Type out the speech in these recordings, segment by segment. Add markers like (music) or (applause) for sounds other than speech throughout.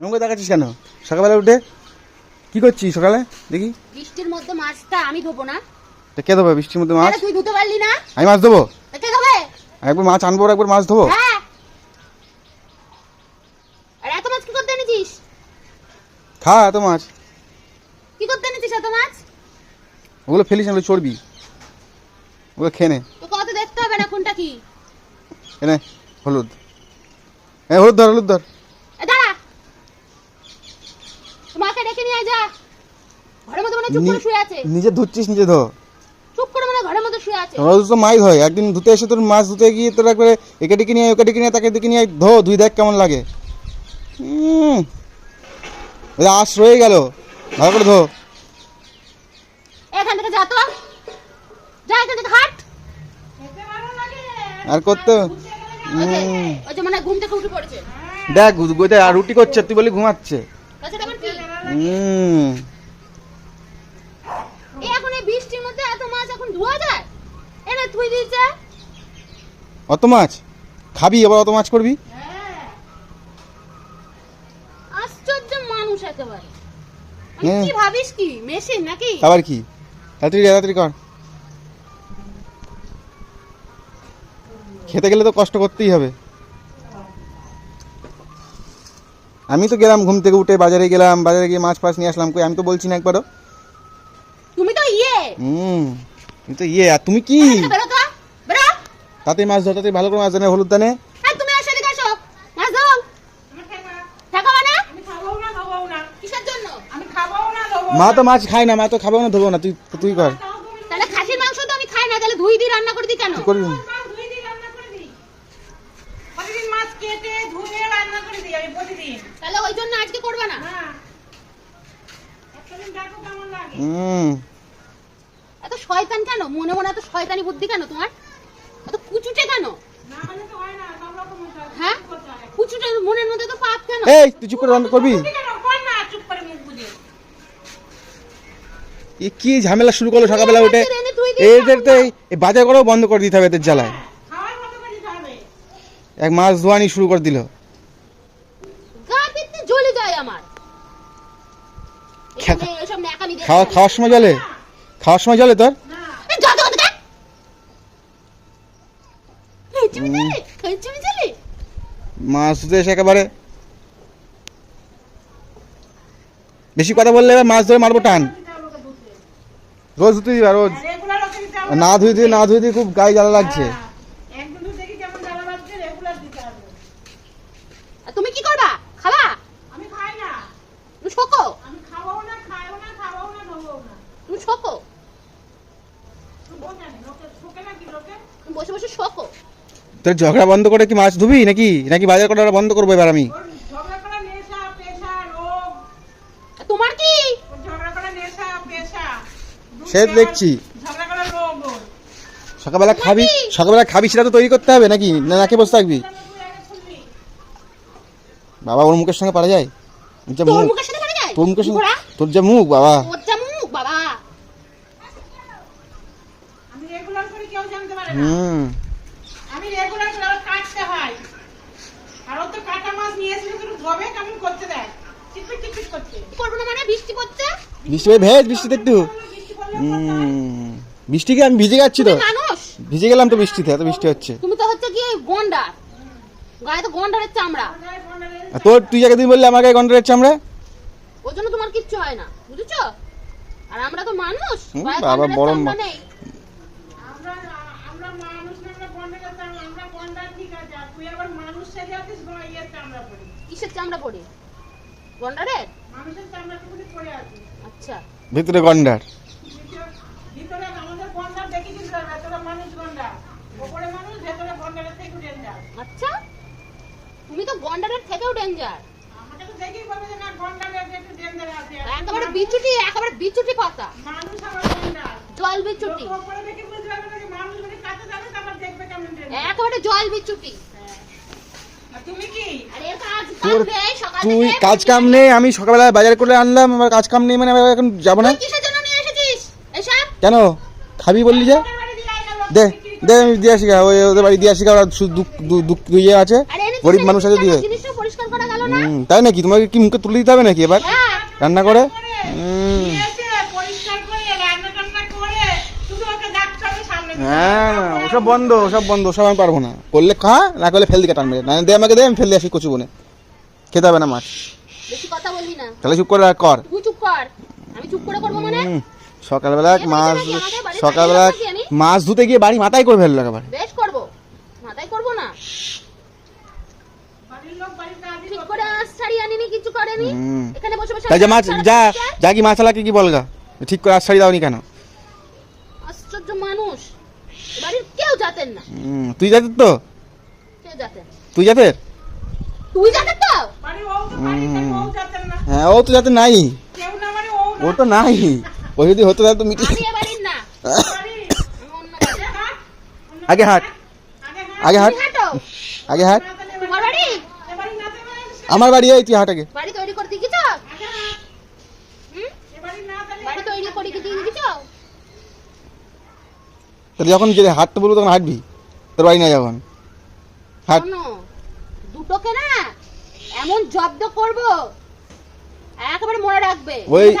আমাকে দেখাচ্ছিস কেন? সকালবেলা উঠে? কি করছিস সকালে? দেখি। বৃষ্টির মধ্যে মাছটা আমি ধোবো না। তা কে দেবো বৃষ্টির মধ্যে মাছ? আরে তুই ধুতে পারলি না। আমি মাছ দেবো তা কে ধোবে? একবার মাছ আনব আর একবার মাছ ধোবো? হ্যাঁ। আর এত মাছ কি করতে এনেছিস? খা এত মাছ। কি করতে এনেছিস এত মাছ? ওগুলো ফেলিস না চর্বি ওগুলো খেয়ে নে। তো কত দেখতে হবে না কোনটা কি? এনে হলুদ। হ্যাঁ হলুদ ধর হলুদ ধর এ দাঁড়া তো মাকে ডেকে নিয়ে যা। ঘরের মধ্যে মনে চুপ করে শুয়ে আছে। নিজে ধুচ্ছিস নিজে ধো। চুপ করে মনে ঘরের মধ্যে শুয়ে আছে। রোজ তো মাই হয় একদিন ধুতে এসে তোর মাছ ধুতে গিয়ে তোর একবারে একে ডেকে নিয়ে ওকে ডেকে নিয়ে তাকে ডেকে নিয়ে ধো ধুই দেখ কেমন লাগে। আশ রয়ে গেল। ভালো করে ধো। এখান থেকে যা তো। যা এখান থেকে হাট। আর করতে ওই যে মানে ঘুম থেকে উঠে পড়েছে। দেখ গোতে আর রুটি করছে তুই বলি ঘুমাচ্ছে। হুম। এখন এই বৃষ্টির মধ্যে এত মাছ এখন ধোয়া যায়? এনে অত মাছ? খাবি আবার অত মাছ করবি? আশ্চর্য মানুষ একেবারে। হ্যাঁ। কি ভাবিস কি? মেশিন নাকি? আবার কি? তাড়াতাড়ি তাড়াতাড়ি কর। খেতে গেলে তো কষ্ট করতেই হবে। আমি তো গেলাম ঘুম থেকে উঠে বাজারে গেলাম বাজারে গিয়ে মাছ ফাছ নিয়ে আসলাম কই আমি তো বলছি না একবারও। তুমি তো ইয়ে। হুম তুমি তো ইয়ে আর তুমি কি? বেরো তাতে মাছ ধর তাতে ভালো করে মাছ জানে হলুদ দানে। তুমি আসো এদিকে আসো। মাছ দাও থাকো আমি খাব না খাব না। কিসের জন্য? আমি খাব না দেবো মা তো মাছ খায় না মা তো খাব না ধোবো না। তুই তুই কর। তাহলে খাসির মাংস তো আমি খাই না তাহলে ধুই দিয়ে রান্না করে দিই কেন? কি করবি মাছ ধুই দিই রান্না করে দিই প্রতিদিন মাছ কেটে ধুয়ে রান্না করে দিই আমি প্রতিদিন তাহলে ওই জন্য আজকে করবে না না একটা দিন দেখো কেমন লাগে হুম। এত শয়তান কেন? মনে মনে এত শয়তানি বুদ্ধি কেন তোমার? এত কুচুটে কেন? না হলে তো হয় না সব রকম হতে হয়। হ্যাঁ? কুচুটে মনের মধ্যে তো পাপ কেন? এই তুই চুপ করে রান্না করবি? তুই কেন? কর না চুপ করে মুখ বুঝে। এ কি ঝামেলা শুরু করল সকালবেলা উঠে? এদের তো এই- এই বাজার করাও বন্ধ করে দিতে হবে এদের জ্বালায়। হবে। এক মাছ ধোয়ানি শুরু করে দিল গা পিত্তি জ্বলে যায় আমার খা- এখানে এসব ন্যাকামি দেখতে খাওয়া খাওয়ার সময় জলে? খাওয়ার সময় জলে তোর। মাছ ধুতে এসে একেবারে বেশি কথা বললে এবার মাছ ধরে মারবো টান। রোজ ধুতে দিবা রোজ। না ধুই দিয়ে না ধুই দিয়ে খুব গায়ে জ্বালা লাগছে হ্যাঁ। একদিন ধুতে কি যেমন জ্বালা বাজছে রেগুলার দিতে হবে আর তুমি কি করবা খাবা আমি খাই না তুমি শোকো আমি খাব না খাইও না খাব না দেবো না তুমি শোকো তুই বল না, লোকে শোকে নাকি লোকে তুমি বসে বসে শোকো তোর ঝগড়া বন্ধ করে কি মাছ ধুবি নাকি? নাকি বাজার করা বন্ধ করব এবার আমি? তোমার কি? সে দেখছি। সকালবেলা খাবি সকালবেলা খাবি সেটা তো তৈরি করতে হবে নাকি? না নাকে বসে থাকবি। বাবা ওর মুখের সঙ্গে পারা যায়? যা মুখ তোর মুখের সঙ্গে তোর যা মুখ বাবা। হুম। আমি রেগুলার করে আবার কাটতে হয়। আর ও তো কাটা মাছ নিয়ে এসে শুধু ধোবে কেমন করতে দেয় চিটপিট চিটপিট করছে। কি করব না মানে বৃষ্টি পড়ছে? বৃষ্টি ভাই ভেজ বৃষ্টিতে একটু। বৃষ্টি আমি ভিজে যাচ্ছি তো? মানুষ? ভিজে গেলাম তো বৃষ্টিতে এত বৃষ্টি হচ্ছে। তুমি তো হচ্ছে কি গন্ডার গায়ে তো গন্ডারের চামড়া। তোর তুই যাকে তুই বললি আমাকে গন্ডারের চামড়া? ওই জন্য তোমার কিচ্ছু হয় না বুঝেছ? আর আমরা তো মানুষ বাবা, বড় চামড়া মা- নেই আমরা আমরা মানুষ না আমরা গন্ডা করতাম আমরা গন্ডা ঠিক আছে আর তুই আবার মানুষ সেজে আছিস গো ইয়ে চামড়া পরে কিসের চামড়া পড়ে? গন্ডারের? মানুষের চামড়া টুকুনি পরে আছে। আচ্ছা। ভিতরে গন্ডার। ভিতরে- আমাদের গন্ডা দেখেছিস তো, ভেতরে মানুষ গন্ডা ওপরে মানুষ ভেতরে গন্ডারের থেকে ডেঞ্জার আচ্ছা। তুমি তো গন্ডারের থেকেও ডেঞ্জার আমাকে তো দেখেই যে না গন্ডারের একটু ডেঞ্জার আছে। একেবারে বিচুটি একেবারে বিচুটি পাতা। গন্ডার। জল বিচুটি। লোক ওপরে দেখে না যে মানুষ যদি কাছে যাবে তারপর দেখবে কেমন ডেঞ্জার একেবারে জল বিচুটি আর তুমি কি আর এর কাজ তোর তুই কাজ কাম নেই আমি সকালবেলা বাজার করে আনলাম আমার কাজ কাম নেই মানে আমি এখন যাব না? কেন? খাবি বললি যে। দে দে আমি দিয়ে আসি গা, ওই ওদের বাড়ি দিয়ে আসি গা, ওরা দুঃখ দু- দুঃখ ইয়ে আছে। গরিব মানুষ আছে দিয়ে। জিনিসটা পরিষ্কার করা গেল না? হুম, তাই নাকি? তোমাকে কি মুখে তুলে দিতে হবে নাকি এবার? হ্যাঁ। রান্না করে করে, হুম। নিয়ে এসে পরিষ্কার করে রান্না টান্না করে শুধু ওকে ডাকতে হবে সামনে দিকে। হ্যাঁ ওসব বন্ধ ওসব বন্ধ ওসব আমি পারব না। করলে খা না করলে ফেল দিকে টান মেরে। না দে আমাকে দে আমি ফেল দিয়ে আসি কচু বনে। খেতে হবে না মাছ। বেশি কথা বলবি না। তাহলে চুপ করে কর। তুই চুপ কর। আমি চুপ করে করব মানে? সকালবেলা মাছ সকালবেলা? মাছ ধুতে গিয়ে বাড়ি মাথায় করে ফেলল একবার। বেশ করব। মাথায় করব না? বাড়ির লোক বাড়ির কাজই ঠিক করে আঁশ ছাড়িয়ে আনিনি কিছু বাড়ির কেউ জাতেন না। তুই যাতে তো? তুই যাতে তুই তো? তো যাতেন না। হ্যাঁ ও তো যাতে নাই। ও তো নাই। ও যদি হতো তাহলে তো মিটি। আগে হাট। আগে হাট। আগে হাট। আমার বাড়ি এই তুই হাট আগে বাড়ি তৈরি করে দিয়েছ আগে হাট হুম এবারে না তাহলে বাড়ি তৈরি করে কি দিয়ে দিয়েছ তাহলে যখন যে হাঁটতে বলব তখন হাঁটবি? তোর বাড়ি না যখন? হাট। দুটোকে না এমন জব্দ করব একেবারে মনে রাখবে ওই-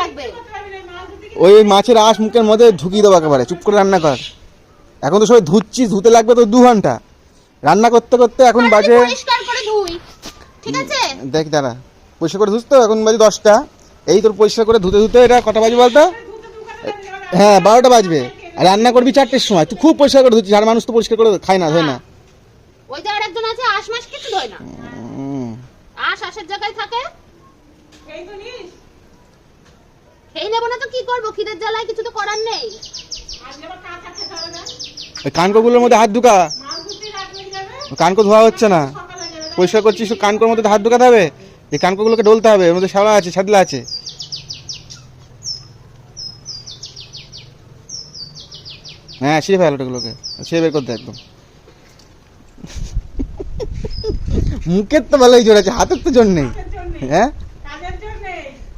ওই মাছের আঁশ মুখের মধ্যে ঢুকিয়ে দেবো একেবারে চুপ করে রান্না কর। এখন তো সবাই ধুচ্ছিস ধুতে লাগবে তো দু ঘণ্টা। রান্না করতে করতে এখন বাজে পরিষ্কার করে ধুই ঠিক আছে? দেখ দাঁড়া পরিষ্কার করে ধুস তো এখন বাজে দশটা। এই তোর পরিষ্কার করে ধুতে ধুতে এটা কটা বাজে বলতো? হ্যাঁ বারোটা বাজবে। আর রান্না করবি চারটের সময় তুই খুব পরিষ্কার করে ধুচ্ছিস আর মানুষ তো পরিষ্কার করে খায় না ধোয় না। ওই যে আরেকজন আছে আশ মাস কিছু ধয় না। আশ আশের জায়গায় থাকে? এই তো নিস। খেয়ে নেব না তো কি করব? খিদের জ্বালায় কিছু তো করার নেই। কানকোগুলোর মধ্যে হাত ঢুকা। হয়ে কানকো ধোয়া হচ্ছে না। পরিষ্কার করছিস কানকোর মধ্যে তো হাত ঢুকাতে হবে? এই কানকোগুলোকে ডলতে হবে এর মধ্যে শ্যাওলা আছে ছাদলা আছে। হ্যাঁ ছিঁড়ে ফেল ওটাগুলোকে। ছিঁড়ে বের করতে একদম। মুখের তো ভালোই জোর আছে হাতের তো জোর নেই। হ্যাঁ?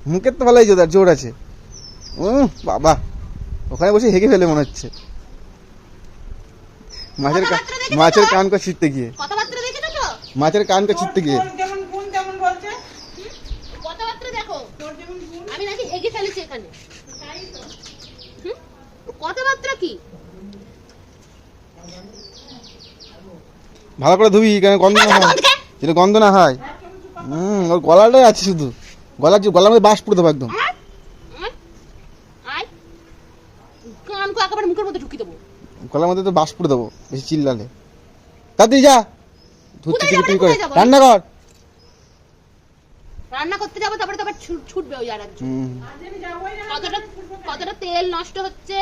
মুখের তো ভালোই জোর জোর আছে। উম, বাবা। ওখানে বসে হেগে ফেলে মনে হচ্ছে। মাছের কা-? মাছের কানকো ছিটতে গিয়ে। মাছের কানকো ছিটতে গিয়ে। তোর যেমন গুণ তেমন বলছে। কথাবার্তা দেখো তোর যেমন গুণ আমি নাকি হেগে ফেলেছি এখানে তাই তো হুম? কথাবার্তা কি ভালো করে ধুবি কেন গন্ধ না হয়? যেটা গন্ধ। না হয়। হুম ওর গলাটাই আছে শুধু। গলার যে গলার মধ্যে বাস পুড়ে দেবো একদম। আয়, আয়, আয়। কানকো একেবারে মুখের মধ্যে ঢুকিয়ে দেবো। গলার মধ্যে তো বাস পুড়ে দেবো বেশি চিল্লালে। তাড়াতাড়ি যা। ধুতে টিপি টিপি করে। রান্না কর রান্না করতে যাব তারপরে তো আবার ছুটবে ওই আর কতটা কতটা তেল নষ্ট হচ্ছে?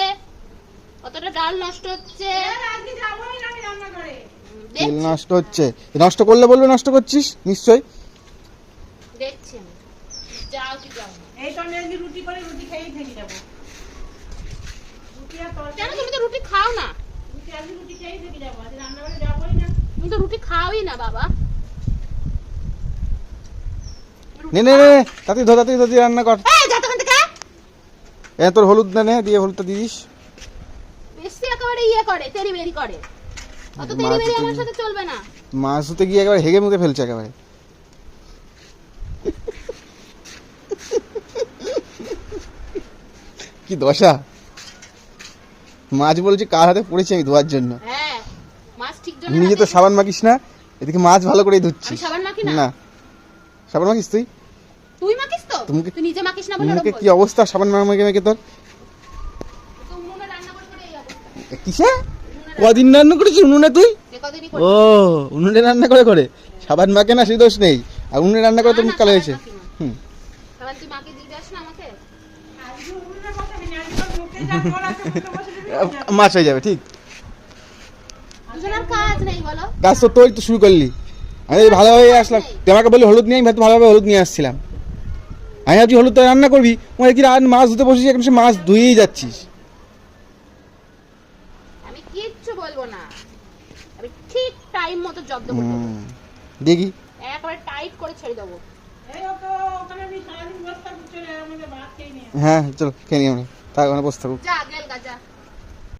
কতটা ডাল নষ্ট হচ্ছে? আজকে যাবোই না আমি রান্না করে তেল নষ্ট হচ্ছে। নষ্ট করলে বলবে নষ্ট করছিস? নিশ্চয়ই। দেখছি যাও কি যাও এই তো আমি রুটি করে রুটি খেয়েই থেকে যাব। রুটি আর তরকারি তুমি তো রুটি খাও না? রুটি আজকে রুটি খেয়েই থেকে যাব। আজ রান্না করে না। তুমি তো রুটি খাওই না বাবা। নে নে নে তাড়াতাড়ি ধর তাড়াতাড়ি তাড়াতাড়ি রান্না কর। এই যা তখন থেকে। এ তোর হলুদ না নে দিয়ে হলুদটা দিস। বেশি একেবারে ইয়ে করে তেরি বেরি করে। অত মাছ আমার সাথে চলবে না। মাছ ধুতে গিয়ে একেবারে হেগে মুখে ফেলছে একেবারে। কি দশা? মাছ বলছি কার হাতে পড়েছি আমি ধোয়ার জন্য। হ্যাঁ নিজে তো সাবান মাখিস না এদিকে মাছ ভালো করে ধুচ্ছিস। না? সাবান মাখিস তুই? তুই মাখিস তো? তুমি- তুই নিজে মাখিস না বলে মুখে কি অবস্থা সাবান মেখে মেখে তোর? কিসে? কদিন রান্না করেছিস উনুনে তুই? ও উনুনে রান্না করে করে। সাবান মাকে না সেই দোষ নেই। আর উনুনে রান্না করে তো মুখ কালো হয়েছে। হুম। হয়ে। (laughs) মাছ হয়ে যাবে ঠিক। কাজ নেই বলো কাজ তো তোর তো শুরু করলি। আমি ভালোভাবে আসলাম তুই আমাকে বললি হলুদ নিয়ে আমি ভাবছি ভালোভাবে হলুদ নিয়ে আসছিলাম। আমি ভাবছি হলুদ তো রান্না করবি মানে কি রাত মাছ ধুতে বসেছি এখন সে মাছ ধুয়েই যাচ্ছিস আমি কিচ্ছু বলব না। আমি ঠিক টাইম মতো জব্দ করে দেবো দেখি। একবারে টাইট করে ছেড়ে দেবো। হ্যাঁ চলো খেয়ে নিই আমি তার ওখানে বসে থাকুক। যা গেল গা যা।